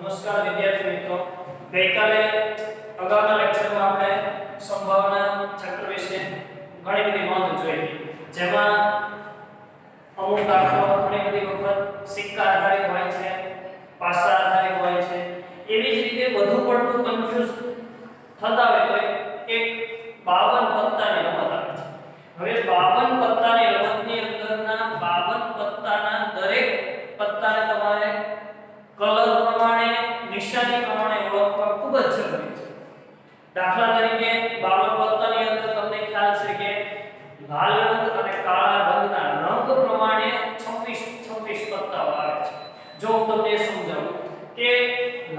નમસ્કાર વિદ્યાર્થી મિત્રો. ગઈકાલે અગાઉના લેક્ચરમાં આપણે સંભાવના ચક્ર વિશે ઘણી બધી નોંધ જોઈ. જેમાં અમુક દાખલાઓ ઘણી બધી વખત સિક્કા આધારિત હોય છે, પાસા આધારિત હોય છે. એવી જ રીતે વધુ પડતું કન્ફ્યુઝ થતા હોય તો એક 52 પત્તાની રમત આવે છે. હવે 52 પત્તાની દાખલા તરીકે બાવન પત્તાની અંદર તમને ખ્યાલ છે કે લાલ રંગ અને કાળા રંગના રંગ પ્રમાણે 26 26 પત્તાઓ આવે છે. જો હું તમને સમજાવું કે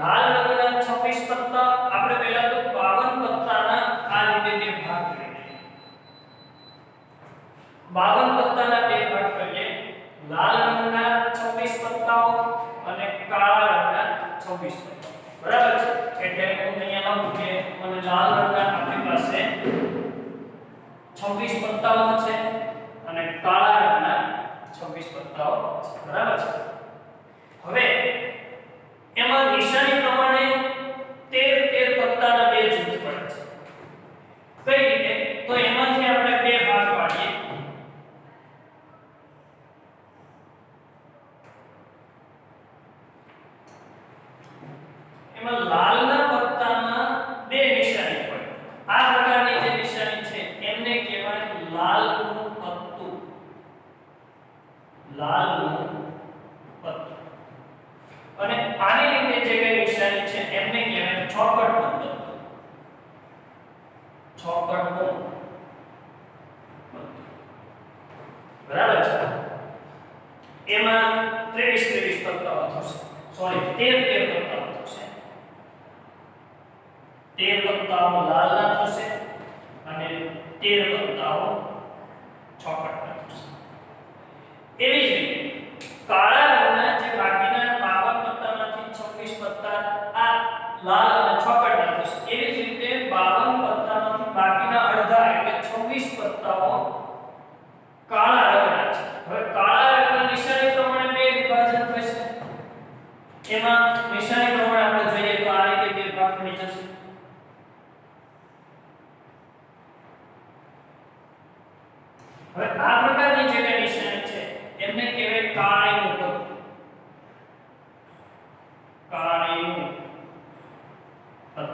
લાલ રંગના 26 પત્તા આપણે પહેલા તો 52 પત્તાના આ રીતે બે ભાગ કરીએ. 52 પત્તાના બે ભાગ કરીએ. લાલ રંગના 26 પત્તાઓ અને કાળા રંગના 26 પત્તાઓ. બરાબર છે? લખું કે મને લાલ રંગના આપણી પાસે 26 પત્તાઓ છે અને કાળા રંગના 26 પત્તાઓ છે. બરાબર છે? હવે, એમાં નિશાની પ્રમાણે 13 13 પત્તાના બે જૂથ પડે છે કઈ રીતે તો એમાંથી આપણે બે ભાગ પાડીએ એમાં લાલના પત્તામાં બે નિશાની પડે આ પ્રકારની જે નિશાની છે એમને કહેવાય લાલનું પત્તું લાલનું પત્તું અને આની રીતે જે કઈ નિશાની છે એમને કહેવાય ચોકટનું પત્તું ચોકટનું પત્તું બરાબર છે એમાં 23 23 પત્તાઓ થશે સોરી 13 13 પત્તાઓ થશે 13 પત્તાઓ લાલના થશે અને 13 પત્તાઓ છોકટ એવી જ રીતે કાળા રંગના જે બાકીના 52 પત્તામાંથી 26 પત્તા આ લાલ અને ચોકટના થશે એવી જ રીતે 52 પત્તામાંથી બાકીના અડધા એટલે 26 પત્તાઓ કાળા રંગના છે હવે કાળા રંગના નિશાની પ્રમાણે બે વિભાજન થશે એમાં નિશાની પ્રમાણે આપણે જોઈએ તો આ રીતે બે ભાગ પડી જશે હવે આ પ્રકારની જે કઈ નિશાની છે એમને કહેવાય કાળીનું પત્તું કાળીનું પત્તું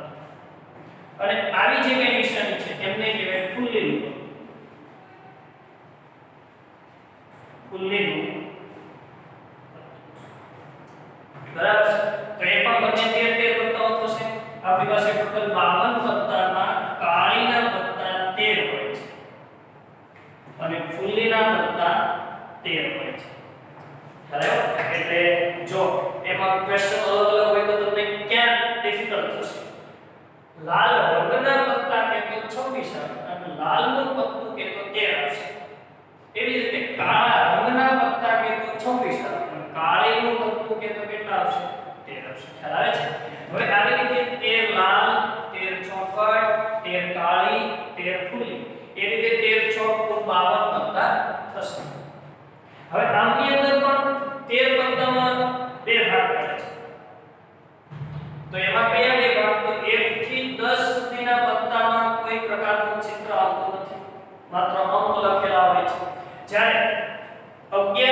અને આવી જે કઈ નિશાની છે એમને કહેવાય ફૂલેલું પત્તું એ પણ બંને 13 13 પત્તાઓ થશે આપણી પાસે ટોટલ 52 પત્તામાં કાળીના પત્તા 13 હોય છે. અને ફૂલીના પત્તા 13 હોય છે. બરાબર? જો એમાં ક્વેશ્ચન અલગ હોય તો તમને ક્યાં ડિફિકલ્ટ થશે? લાલ રંગના પત્તા કે તો 26 આવે અને લાલનું પત્તું કે તો 13 આવશે એવી રીતે કાળા રંગના પત્તા કે તો 26 આવે કાળીનું પત્તું કે તો કેટલા આવશે? 13 આવશે. ખ્યાલ આવે છે? હવે આવી રીતે 13 લાલ 13 ચોકટ 13 કાળી 13 ફૂલી. એ રીતે 13 ચોક કુલ 52 પત્તા થશે. હવે આમની અંદર પણ 13 પત્તામાં બે ભાગ પડે છે. તો એમાં કયા બે ભાગ? તો 1 થી 10 સુધીના પત્તામાં કોઈ પ્રકારનું ચિત્ર આવતું નથી. માત્ર અંક લખેલા હોય છે. જ્યારે 11 થી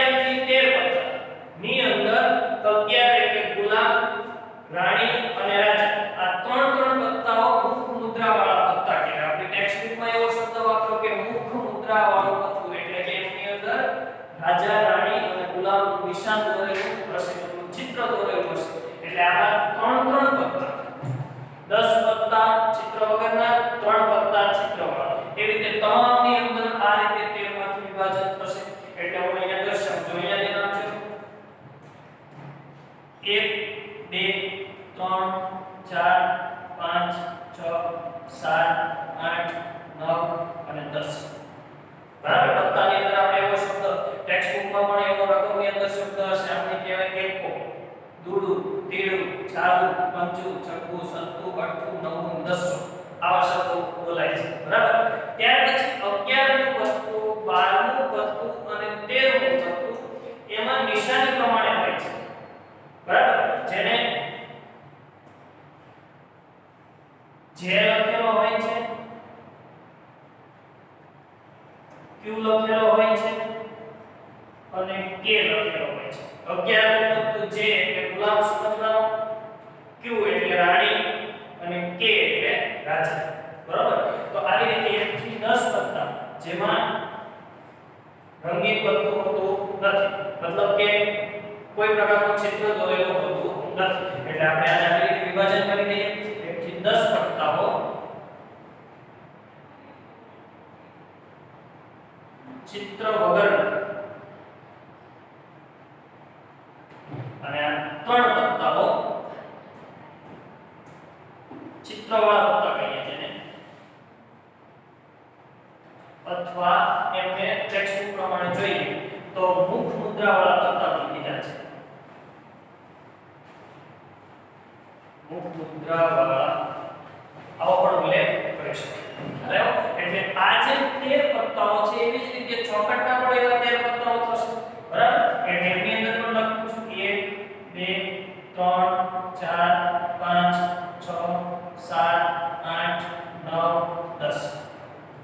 ઊંચું ચડવું, સરખું કાટું નવું દસું આવા શબ્દો બોલાય છે. બરાબર? ત્યાર પછી 11 નું વસ્તુ 12 નું વસ્તુ અને 13 નું વસ્તુ એમાં નિશાની પ્રમાણે હોય છે. બરાબર? જેને જે લખેલો હોય છે, ક્યુ લખેલો પ્રકારનું ક્ષેત્ર દોરેલું હોતું નથી. એટલે આપણે આને આવી રીતે વિભાજન કરી દઈએ 1 થી 10 કરતાઓ ચિત્ર વગર અને ત્રણ પત્તાઓ ચિત્રવાળા પત્તા કહીએ છીએ અથવા એમને ટેક્સ્ટ પ્રમાણે જોઈએ તો મુખ મુદ્રાવાળા પણ કીધા છે. મુખ મુદ્રાવાળા આવો પણ ઉલ્લેખ કરી શકાય બરાબર એટલે આ જે 13 પત્તાઓ છે એવી જ રીતે ચોકટના પણ એવા 13 પત્તાઓ થશે બરાબર એટલે એની અંદર પણ લખું છું 1 2 3 4 5 6 7 8 9 10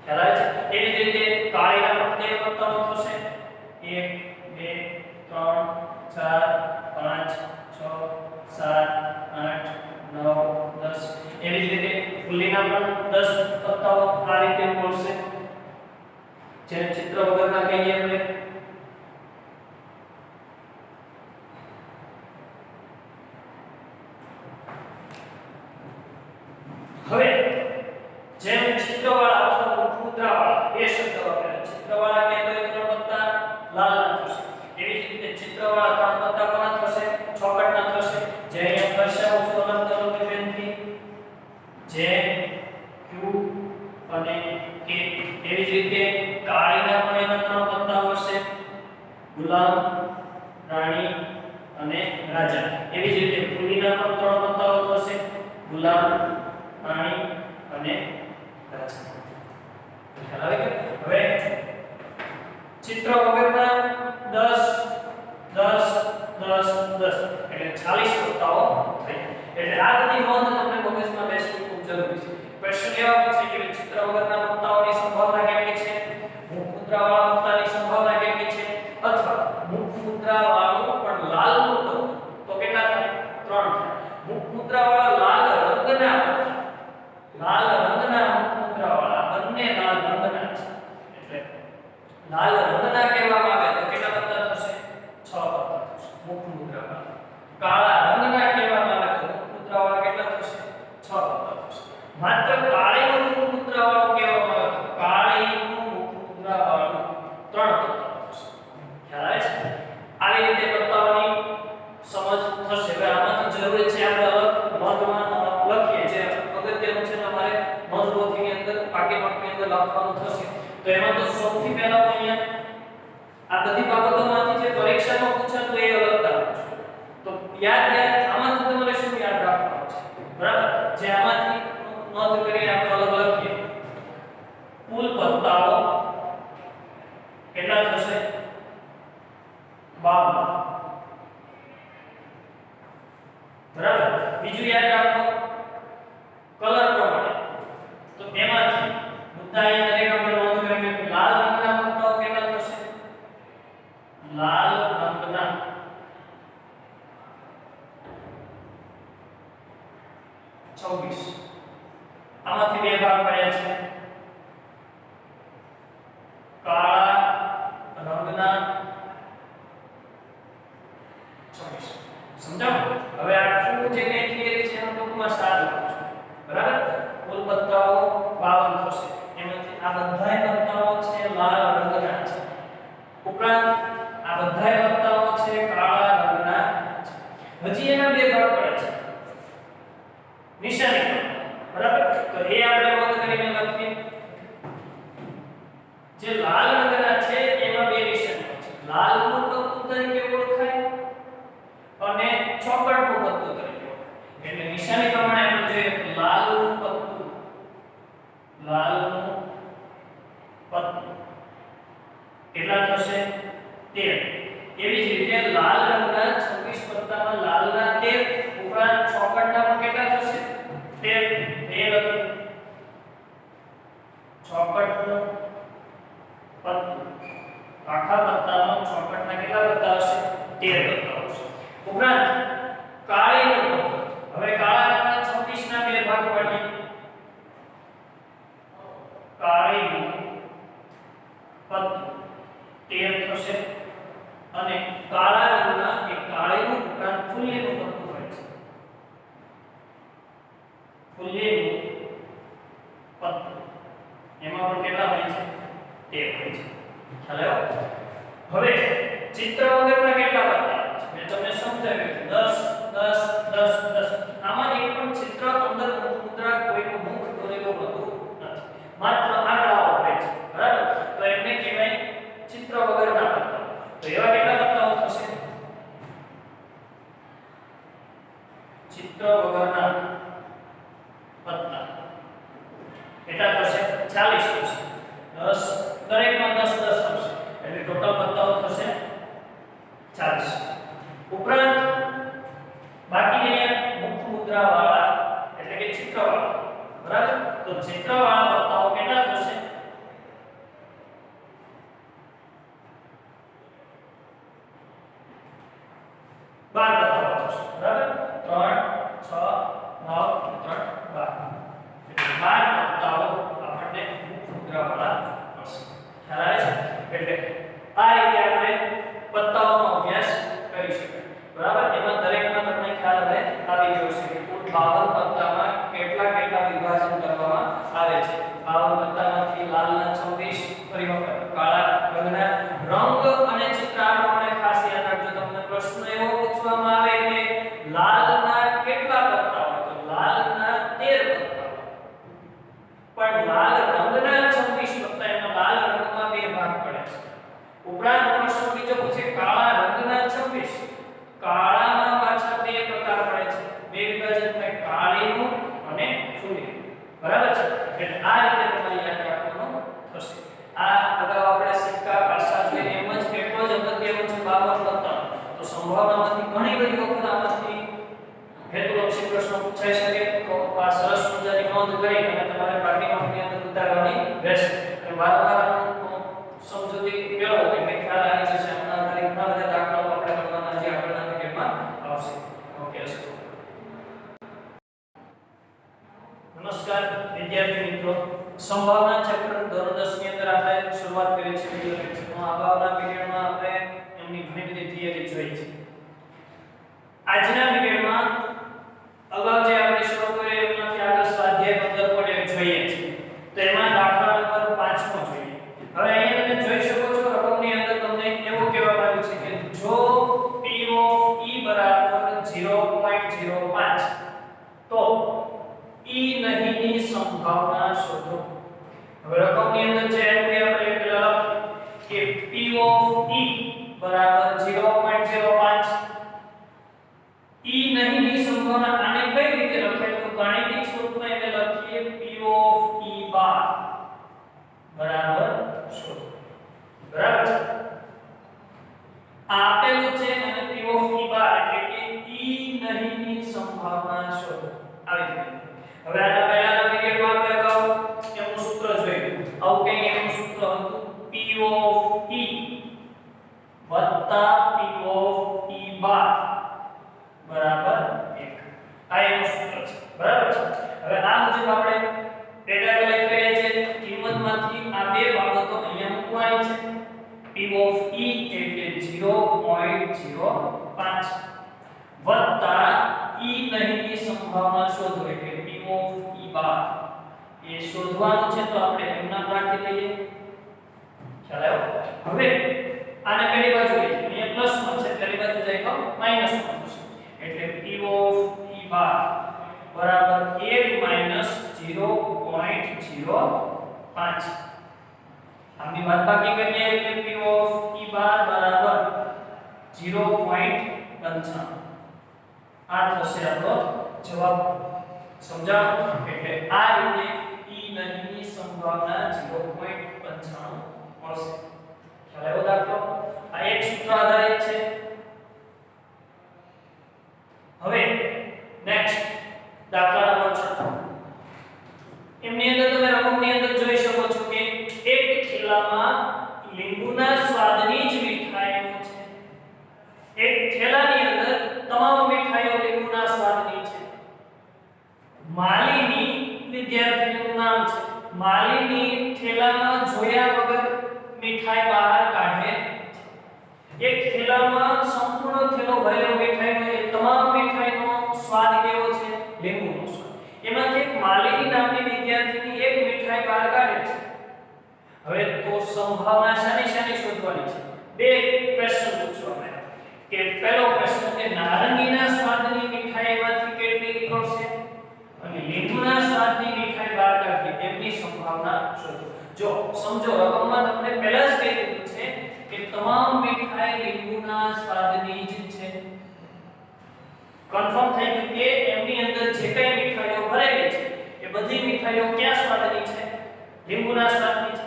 ખ્યાલ આવે છે એવી જ રીતે કાળીના પણ 13 પત્તાઓ થશે 1 2 3 4 5 6 7 8 9 10 એવી જ રીતે પર પણ 10 પત્તાઓ આ રીતે મળશે. જે ચિત્ર વગરના કહીએ આપણે હવે જેમ ચિત્રવાળા અથવા મુદ્રાવાળા બે શબ્દ વાપરેલા ચિત્રવાળા કે તો એ ત્રણ પત્તા લાલના થશે એવી જ રીતે ચિત્રવાળા ત્રણ પત્તા કોના થશે ચોકટના થશે જે અહીંયા દર્શાવું છું અલગ અલગ પેનથી જે q અને k એવી જ રીતે કાળીના પણ એના ત્રણ પત્તા હશે ગુલામ રાણી અને રાજા. એવી જ રીતે ફૂલીના પણ ત્રણ પત્તાઓ થશે ગુલામ પાણી અને હવે ચિત્ર વગરના 10 10 10 10 એટલે 40 પત્તાઓ એટલે આ બધી નોંધ તમને મગજમાં બેસવું ખૂબ જરૂરી છે. ક્વેશ્ચન એવા પૂછે કે ચિત્ર વગરના પત્તાઓની સંભાવના કેટલી છે મુખ મુદ્રાવાળા પત્તાની સંભાવના કેટલી છે અથવા મુખ મુદ્રાવાળું પણ લાલનું પત્તું તો કેટલા થાય 3 થાય મુખ મુદ્રાવાળા લાલ રંગના પત્તા લાલ રંગના મુખ મુદ્રાવાળા બંને લાલ રંગના છે એટલે લાલ રંગના કહેવામાં આવે તો કેટલા પત્તા થશે 6 પત્તા થશે મુખ મુદ્રાવાળા કાળા રંગના કહેવામાં આવે તો મુખ મુદ્રાવાળા કેટલા થશે 6 પત્તા થશે માત્ર કાળીનું મુખ મુદ્રાવાળું કહેવામાં આવે તો કાળીનું મુખ મુદ્રાવાળું 3 પત્તા થશે ખ્યાલ આવે છે આવી રીતે પત્તાઓની સમજ થશે હવે આમાંથી જરૂરી છે આપણે અલગ નોંધમાં લખીએ જે અગત્યનું છે તમારે નોંધપોથીની અંદર પાઠ્યપુસ્તકની અંદર લખવાનું થશે તો એમાં તો સૌથી પહેલા હું અહીંયા આ બધી બાબતોમાંથી જે પરીક્ષામાં પૂછાતું એ અલગ રાખું છું તો યાદ યાદ આમાંથી તમારે શું યાદ રાખવાનું છે બરાબર જે આમાંથી નોંધ કરીને આપણે અલગ લખીએ કુલ પત્તાઓ કેટલા થશે 52 બરાબર? બીજું યાદ રાખો. કલર પ્રમાણે. તો એમાંથી મુદ્દા અહીંયા દરેક આપણે નોંધ કરી કે લાલ રંગના પત્તાઓ કેટલા થશે લાલ રંગના છવ્વીસ આમાંથી બે ભાગ પડ્યા છે કાળા રંગના છવ્વીસ સમજાવો હવે આટલું જે કંઈ થિયરી છે એનું ટૂંકમાં સાર લખું છું બરાબર કુલ પત્તાઓ 52 થશે એમાંથી આ બધાય પત્તાઓ છે લાલ રંગના છે ઉપરાંત આ બધાય પત્તાઓ છે, કાળા રંગના હજી એના બે ભાગ પડે છે. નિશાની બરાબર? તો એ આપણે બંધ કરીને લખીએ. જે લાલ રંગના કેટલા કરતા હશે તેર કરતા હશે ઉપરાંત I થશે આ અગાઉ આપણે સિક્કા પાસા જોઈએ એમ જ એટલો જ અગત્યનો છે બાબત પત્તર તો સંભાવનામાંથી ઘણી બધી વખત આમાંથી હેતુલક્ષી પ્રશ્નો પૂછાઈ શકે. તો આ સરસ મજાની નોંધ કરી અને તમારે પાઠ્યક્રમની અંદર ઉતારવાની રહેશે. અને વારંવાર 0 5 આમની બાદબાકી કરીએ એટલે p ઓફ e બાર બરાબર 0.95 આ થશે આપણો જવાબ. સમજાવ એટલે આ રીતે e નહીની સંભાવના 0.95 મળશે. ખ્યાલ આવ્યો દાખલો? આ એક સૂત્ર આધારિત છે. હવે નેક્સ્ટ દાખલા નંબર એમની અંદર તમે રકમની અંદર જોઈ શકો છો કે એક થેલામાં લીંબુના સ્વાદની જ મીઠાઈઓ છે. એક થેલાની અંદર તમામ મીઠાઈઓ લીંબુના સ્વાદની છે. માલીની વિદ્યાર્થીનું નામ છે. માલીની ઠેલામાં જોયા વગર મીઠાઈ બહાર કાઢે એક ઠેલામાં સંપૂર્ણ થેલો ભરેલો મીઠાઈનો એ તમામ મીઠાઈનો સ્વાદ કેવો છે? લીંબુનો સ્વાદ. એમાંથી માલિની નામની વિદ્યાર્થીની એક મીઠાઈ બહાર કાઢે છે હવે તો સંભાવના શાની શાની શોધવાની છે? બે પ્રશ્ન પૂછવામાં આવ્યા કે પહેલો પ્રશ્ન કે નારંગીના સ્વાદની મીઠાઈમાંથી કેટલી નીકળશે? અને લીંબુના સ્વાદની મીઠાઈ બહાર કાઢવી એમની સંભાવના શોધો. જો સમજો, રકમમાં તમને પહેલા જ કહી દીધું છે કે તમામ મીઠાઈ લીંબુના સ્વાદની જ છે. કન્ફર્મ થઈ ગયું કે એમની અંદર જે કઈ મીઠાઈઓ ભરેલી છે એ બધી મીઠાઈઓ ક્યાં સ્વાદની છે? લીંબુના સ્વાદની છે.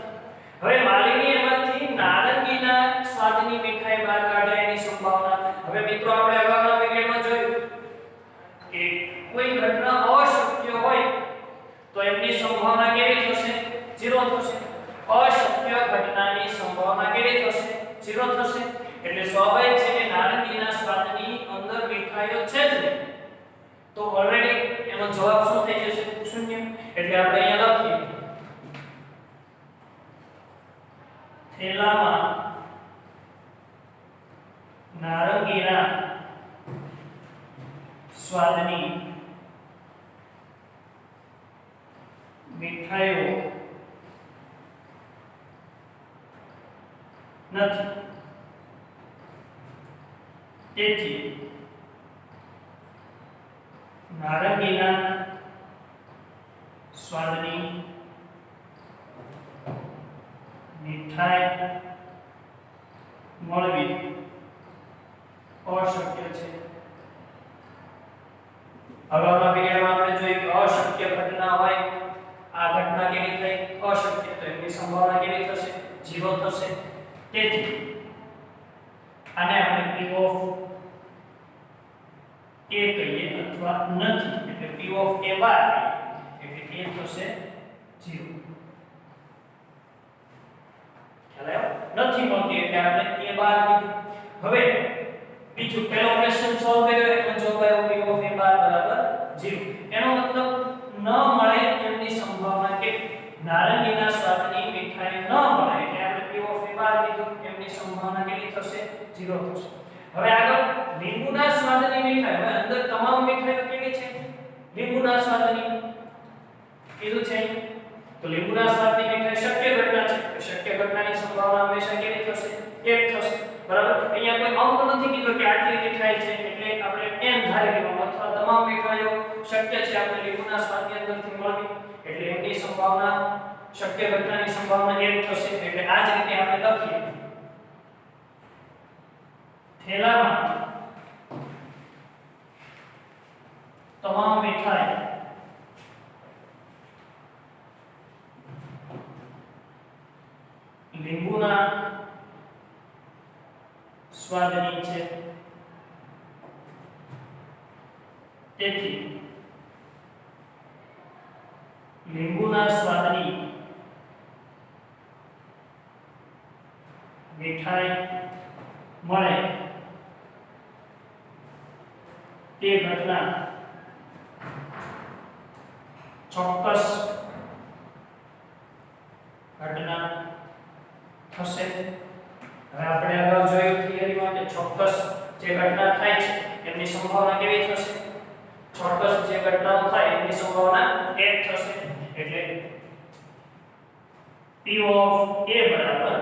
હવે માલિની એમાંથી નારંગીના સ્વાદની મીઠાઈ બહાર કાઢે એની સંભાવના. હવે મિત્રો, આપણે અગાઉના વિડિયોમાં જોયું કે કોઈ ઘટના અશક્ય હોય તો એમની સંભાવના કેવી થશે? 0 થશે. અશક્ય ઘટનાની સંભાવના કેવી થશે? 0 થશે. એટલે સ્વાભાવિક છે કે નારંગીના સ્વાદની અંદર મીઠાઈઓ છે જ નહીં. તો ઓલરેડી એનો જવાબ શું થઈ જશે? શૂન્ય. એટલે આપણે અહીંયા લખીએ. થેલામાં નારંગીના સ્વાદની મીઠાઈઓ નથી. તેથી નારંગીના સ્વાદની મીઠાઈ મળવી અશક્ય છે. અગાઉના પીરિયડમાં આપણે જોયું કે અશક્ય ઘટના હોય, આ ઘટના કેવી થઈ? અશક્ય. તો એની સંભાવના કેવી થશે? જીરો થશે. તેથી આને આપણે પી ઓફ એ કહીએ અથવા નથી. એટલે પી ઓફ એ બાર કહીએ. A થશે 0 ખ્યાલ આવ્યો? નથી મળતી એટલે આપણે a બાર કીધું. પહેલો ક્વેશ્ચન સોલ્વ કર્યો, એટલે જો કયો p ઓફ a બાર બરાબર 0 એનો મતલબ ન મળે એમની સંભાવના કે નારંગીના સ્વાદની મીઠાઈ ન મળે, એટલે આપણે p ઓફ a બાર કીધું. એમની સંભાવના કેટલી થશે? 0 થશે. હવે આગળ લીંબુના સ્વાદની મીઠાઈ. હવે અંદર તમામ મીઠાઈઓ કેવી છે? લીંબુના સ્વાદની. કીધું છે. તો લીંબુના સ્વાદની મીઠાઈ શક્ય ઘટના છે. શક્ય ઘટનાની સંભાવના હંમેશા કેવી થશે? એક થશે? બરાબર? અહીંયા કોઈ અંક નથી કીધો કે આટલી મીઠાઈ છે, એટલે આપણે એમ ધારી લેવાનું અથવા તમામ મીઠાઈઓ શક્ય છે, આપણે લીંબુના સ્વાદની અંદરથી મળવી. એટલે એમની સંભાવના, શક્ય ઘટનાની સંભાવના એક થશે. એટલે આ જ રીતે આપણે લખીએ. થેલામાં તમામ મીઠાઈ લીંબુના સ્વાદની છે. તેથી લીંબુના સ્વાદની મીઠાઈ મળે તે ઘટના ચોક્કસ ઘટના થશે. હવે આપણે અગાઉ જોયું થિયરીમાં કે ચોક્કસ જે ઘટના થાય છે, એમની સંભાવના કેવી થશે? ચોક્કસ જે ઘટનાઓ થાય, એમની સંભાવના 1 થશે. એટલે p ઓફ a બરાબર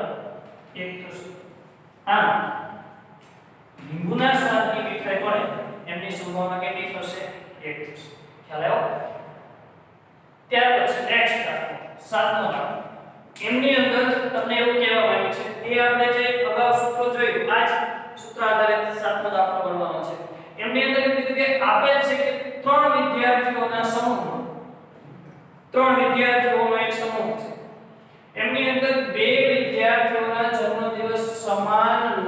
1 થશે. આમ લીંબુના સ્વાદની મીઠાઈ પડે એમની સંભાવના કેટલી થશે? 1 થશે. ખ્યાલ આવ્યો? ત્યાર પછી નેક્સ્ટ દાખલો સાતમો દાખલો એમની અંદર તમને એવું કહેવામાં આવ્યું છે. એ આપણે જે અગાઉ સૂત્રો જોયું આ જ સૂત્ર આધારિત સાતમો દાખલો ગણવાનો છે એમની અંદર એવું કીધું કે આપેલ છે કે ત્રણ વિદ્યાર્થીઓના સમૂહમાં ત્રણ વિદ્યાર્થીઓનો એક સમૂહ છે એમની અંદર બે વિદ્યાર્થીઓના જન્મદિવસ સમાન ન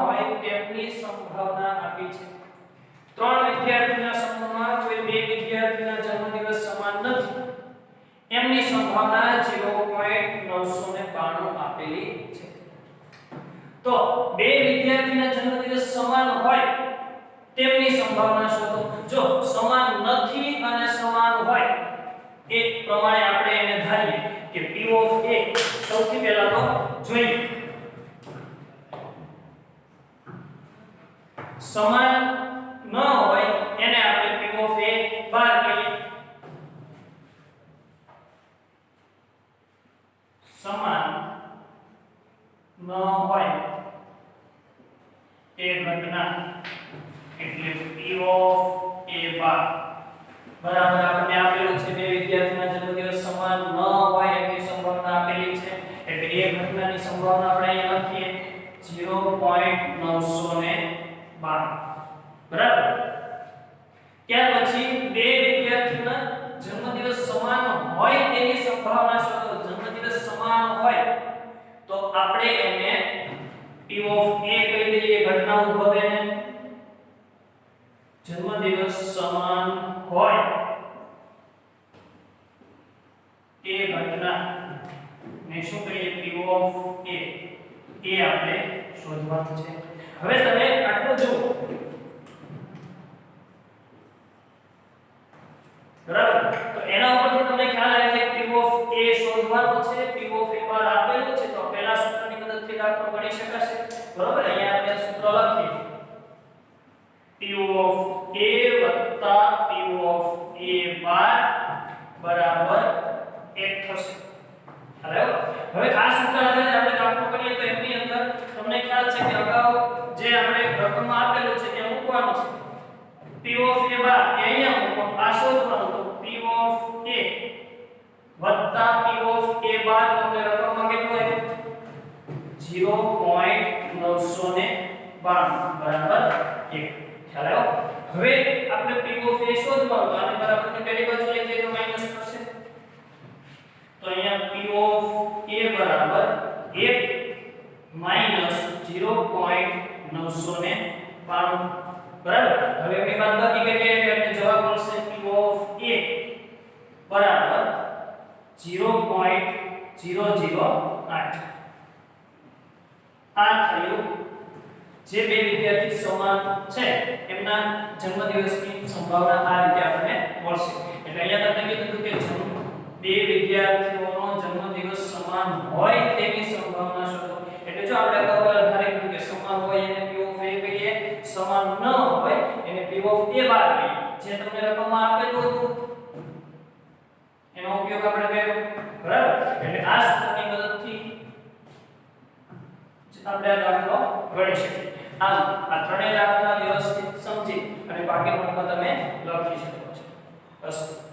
હોય તેમની સંભાવના આપી છે ત્રણ વિદ્યાર્થીના સમૂહમાં કોઈ બે વિદ્યાર્થીના જન્મદિવસ સમાન નથી એમની સંભાવના 0.992 આપેલી છે તો બે વિદ્યાર્થીના જન્મદિવસ સમાન હોય તેમની સંભાવના શોધો જો સમાન નથી અને સમાન હોય એ પ્રમાણે આપણે એને ધારીએ કે p ઓફ a સૌથી પહેલા તો જોઈએ સમાન ન હોય એને આપણે p ઓફ a બાર કહીએ સમાન ન હોય એ ઘટના એટલે p ઓફ a બાર બરાબર આપણને આપેલું છે બે વિદ્યાર્થીના જન્મદિવસ સમાન ન હોય એની સંભાવના આપેલી છે એટલે એ ઘટનાની સંભાવના આપણે અહીંયા લખીએ 0.912 બરાબર ત્યાર પછી બે વિદ્યાર્થીના જન્મદિવસ સમાન હોય તેની સંભાવના શોધો જન્મદિવસ સમાન હોય તો આપણે એને p ઓફ a કહી દઈએ ઘટના ઉદ્ભવે ને. જન્મદિવસ સમાન હોય. એ ઘટના ને શું કહીએ? p ઓફ a એ આપણે શોધવાનું છે. હવે તમે આટલું જુઓ. બરાબર? તો એના ઉપરથી તમને ખ્યાલ આવે છે કે p ઓફ a શોધવાનું છે p ઓફ a બાર આપેલું છે તો પહેલા સૂત્રની મદદથી દાખલો ગણી શકાશે બરાબર અહીંયા આપણે સૂત્ર લખીએ ઓફ a વત્તા p ઓફ a બાર બરાબર 1 થશે. ખ્યાલ હવે આ સૂત્ર આધારે આપણે દાખલો કરીએ તો એમની અંદર તમને ખ્યાલ છે કે અગાઉ જે આપણે રકમમાં આપેલો છે ત્યાં મૂકવાનું છે. P ઓફ a બાર એ અહીંયા મૂકો, આ શોધવાનું તો p ઓફ a વત્તા p ઓફ a બાર તમને રકમમાં કેટલું આવ્યું 0.992 બરાબર? 1 ખ્યાલ આવ્યો હવે આપણે p ઓફ a શોધવાનું તો આને બરાબર ને પહેલી બાજુ લઈ જઈએ તો માઇનસ થશે. તો અહીંયા p ઓફ a બરાબર 1 માઇનસ 0.992 બરાબર? હવે એમની બાદબાકી કરીએ એટલે આપણે જવાબ મળશે p ઓફ a. બરાબર 0.008 આ થયું જે બે વિદ્યાર્થી સમાન છે, એમના જન્મદિવસની સંભાવના આ રીતે આપણને મળશે. એટલે અહીંયા તમને કીધું કે જન્મ, બે વિદ્યાર્થીઓનો જન્મદિવસ સમાન હોય તેની સંભાવના શોધો. એટલે જો આપણે અગાઉ ધારી કીધું કે સમાન હોય એને p ઓફ a કહીએ, સમાન ન હોય એને p ઓફ a બાર કહીએ. જે તમને રકમમાં આપેલું હતું, એનો ઉપયોગ આપણે કર્યો. બરાબર? એટલે આ સૂત્રની મદદથી આપણે આ દાખલો ગણી શકીએ. આમ આ ત્રણેય દાખલા વ્યવસ્થિત સમજી અને બાકી નોટમાં તમે લખી શકો છો. બસ